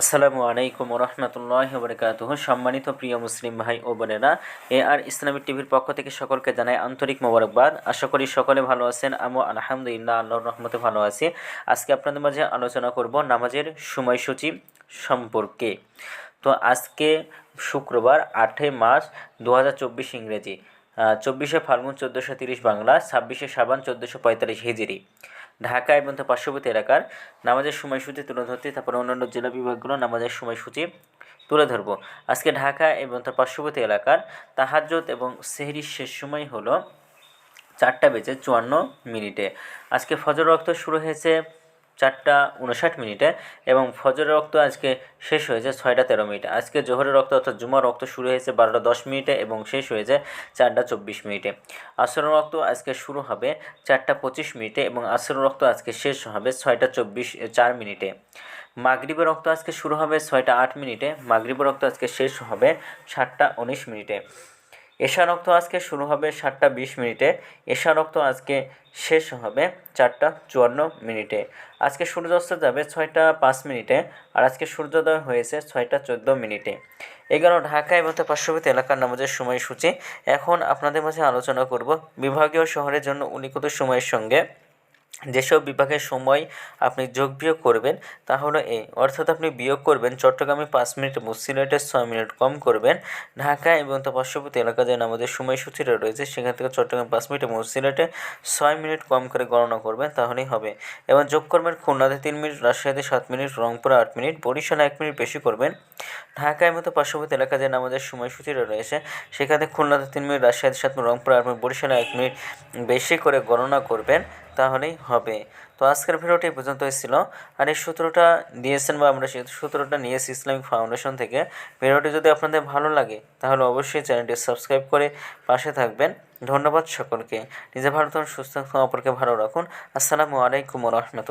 আসসালামু আলাইকুম রহমতুল্লাহ বরকাতুহ সম্মানিত প্রিয় মুসলিম ভাই ও বোনেরা, এ আর ইসলামিক টিভির পক্ষ থেকে সকলকে জানাই আন্তরিক মোবারকবাদ। আশা করি সকলে ভালো আছেন আমি আলহামদুলিল্লাহ আল্লাহর রহমতে ভালো আছি। আজকে আপনাদের মাঝে আলোচনা করব নামাজের সময়সূচি সম্পর্কে। তো আজকে শুক্রবার আটই মার্চ দু হাজার চব্বিশ ইংরেজি চব্বিশে ফাল্গুন চোদ্দোশো তিরিশ বাংলা, ছাব্বিশে সাবান চোদ্দোশো পঁয়তাল্লিশ হিজিরি। ঢাকা এবং তার পার্শ্ববর্তী এলাকার নামাজের সময়সূচি তুলে ধরতে, তারপরে অন্যান্য জেলা বিভাগগুলো নামাজের সময়সূচি তুলে ধরব। আজকে ঢাকা এবং তার পার্শ্ববর্তী এলাকার তাহাজ্জত এবং সেহরির শেষ সময় হলো চারটা বেজে চুয়ান্ন মিনিটে। আজকে ফজর রক্ত শুরু হয়েছে চারটা উনষাট মিনিটে এবং ফজরের রক্ত আজকে শেষ হয়েছে ছয়টা তেরো মিনিটে। আজকে জোহরের রক্ত অর্থাৎ জুমার রক্ত শুরু হয়েছে বারোটা দশ মিনিটে এবং শেষ হয়েছে চারটা চব্বিশ মিনিটে। আসরের রক্ত আজকে শুরু হবে চারটা পঁচিশ মিনিটে এবং আসরের রক্ত আজকে শেষ হবে ছয়টা চব্বিশ চার মিনিটে। মাগরিবের রক্ত আজকে শুরু হবে ছয়টা আট মিনিটে। মাগরিবের রক্ত আজকে শেষ হবে সাতটা উনিশ মিনিটে। এশা রক্ত আজকে শুরু হবে সাতটা বিশ মিনিটে। এশা রক্ত আজকে শেষ হবে চারটা চুয়ান্ন মিনিটে। আজকে সূর্যাস্ত যাবে ছয়টা পাঁচ মিনিটে আর আজকে সূর্যোদয় হয়েছে ছয়টা চোদ্দ মিনিটে। এগারো ঢাকা এবং তার পার্শ্ববর্তী এলাকার নামাজের সময়সূচি। এখন আপনাদের মাঝে আলোচনা করব বিভাগীয় শহরের জন্য উনিকত সময়ের সঙ্গে। যেসব বিভাগের সময় আপনি যোগ বিয়োগ করবেন, তা হলো এই অর্থাৎ আপনি বিয়োগ করবেন, চট্টগ্রামে পাঁচ মিনিট এবং সিলেটের ছয় মিনিট কম করবেন, ঢাকা এবং তার পার্শ্ববর্তী এলাকা যেন আমাদের সময়সূচিটা রয়েছে, সেখান থেকে চট্টগ্রাম পাঁচ মিনিট এবং সিলেটে ছয় মিনিট কম করে গণনা করবেন, তাহলেই হবে। এবং যোগ করবেন খুলনাতে তিন মিনিট, রাজশাহীতে সাত মিনিট, রংপুরে আট মিনিট, বরিশালে এক মিনিট বেশি করবেন। ঢাকায় মতো পার্শ্ববর্তী এলাকা যেন আমাদের সময়সূচিটা রয়েছে, সেখানে খুলনাতে তিন মিনিট, রাজশাহীতে সাত মিনিট, রংপুরে আট মিনিট, বরিশালে এক মিনিট বেশি করে গণনা করবেন। তাহলেই হবে। তো আজকের ভিডিওটি পর্যন্ত ছিল। আর এই সূত্রটা দিয়েছেন বা আমরা সেই সূত্রটা এসেছি ইসলামিক ফাউন্ডেশন থেকে। ভিডিওটি যদি আপনাদের ভালো লাগে, তাহলে অবশ্যই চ্যানেলটি সাবস্ক্রাইব করে পাশে থাকবেন। ধন্যবাদ সকলকে। নিজের ভারত সুস্থ অপরকে ভালো রাখুন। আসসালামু আলাইকুম রহমতুল